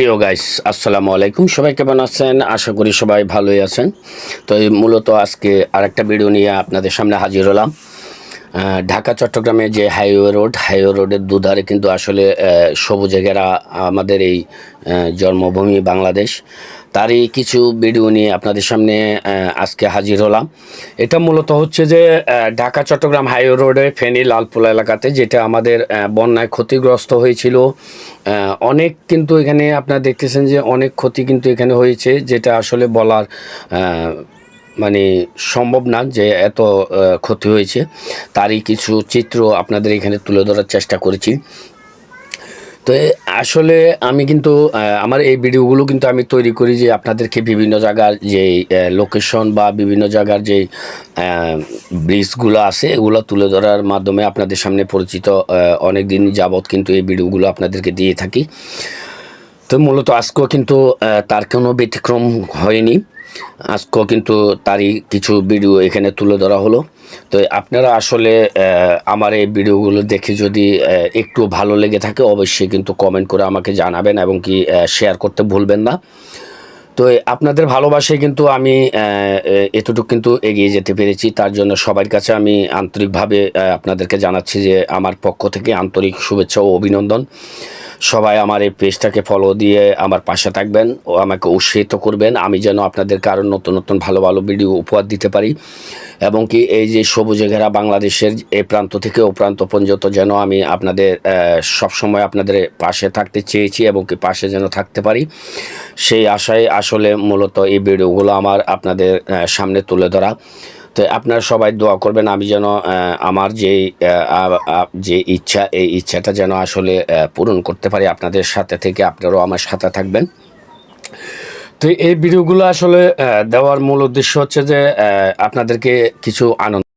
প্রিয় গাইস আসসালামু আলাইকুম। সবাই কেমন আছেন? আশা করি সবাই ভালোই আছেন। তো মূলত আজকে আরেকটা ভিডিও নিয়ে আপনাদের সামনে হাজির হলাম। ঢাকা, চট্টগ্রামে যে হাইওয়ে রোড, হাইওয়ে রোডের দুধারে কিন্তু আসলে সবুজে ঘেরা আমাদের এই জন্মভূমি বাংলাদেশ। তারই কিছু ভিডিও নিয়ে আপনাদের সামনে আজকে হাজির হলাম। এটা মূলত হচ্ছে যে ঢাকা, চট্টগ্রাম হাইওয়ে রোডে ফেনী, লালপুলা এলাকাতে যেটা আমাদের বন্যায় ক্ষতিগ্রস্ত হয়েছিল। অনেক কিন্তু এখানে আপনারা দেখতেছেন যে অনেক ক্ষতি কিন্তু এখানে হয়েছে, যেটা আসলে বলার মানে সম্ভব না যে এত ক্ষতি হয়েছে। তারই কিছু চিত্র আপনাদের এখানে তুলে ধরার চেষ্টা করেছি। তো আসলে আমি কিন্তু আমার এই ভিডিওগুলো কিন্তু আমি তৈরি করি যে আপনাদেরকে বিভিন্ন জায়গার যে লোকেশন বা বিভিন্ন জায়গার যে ব্রিজগুলো আছে, এগুলো তুলে ধরার মাধ্যমে আপনাদের সামনে পরিচিত অনেক দিন যাবৎ কিন্তু এই ভিডিওগুলো আপনাদেরকে দিয়ে থাকি। তো মূলত আজকেও কিন্তু তার কোনো ব্যতিক্রম হয়নি। আজকেও কিন্তু তারই কিছু ভিডিও এখানে তুলে ধরা হলো। তো আপনারা আসলে আমার এই ভিডিওগুলো দেখে যদি একটু ভালো লেগে থাকে, অবশ্যই কিন্তু কমেন্ট করে আমাকে জানাবেন এবং কি শেয়ার করতে ভুলবেন না। তো আপনাদের ভালোবাসায় কিন্তু আমি এতটুকু কিন্তু এগিয়ে যেতে পেরেছি। তার জন্য সবার কাছে আমি আন্তরিকভাবে আপনাদেরকে জানাচ্ছি যে আমার পক্ষ থেকে আন্তরিক শুভেচ্ছা ও অভিনন্দন। সবাই আমার এই পেজটাকে ফলো দিয়ে আমার পাশে থাকবেন ও আমাকে উৎসাহিত করবেন। আমি যেন আপনাদের আরও নতুন নতুন ভালো ভালো ভিডিও উপহার দিতে পারি। এবং কি এই যে সবুজে ঘেরা বাংলাদেশের এই প্রান্ত থেকে ও প্রান্ত পর্যন্ত যেন আমি আপনাদের সব সময় আপনাদের পাশে থাকতে চেয়েছি এবং কি পাশে যেন থাকতে পারি। সেই আশায় আসলে মূলত এই ভিডিওগুলো আমার আপনাদের সামনে তুলে ধরা। তো আপনারা সবাই দোয়া করবেন, আমি যেন আমার যে যে ইচ্ছা, এই ইচ্ছাটা যেন আসলে পূরণ করতে পারি আপনাদের সাথে থেকে, আপনারাও আমার সাথে থাকবেন। তো এই ভিডিওগুলো আসলে দেওয়ার মূল উদ্দেশ্য হচ্ছে যে আপনাদেরকে কিছু আনন্দ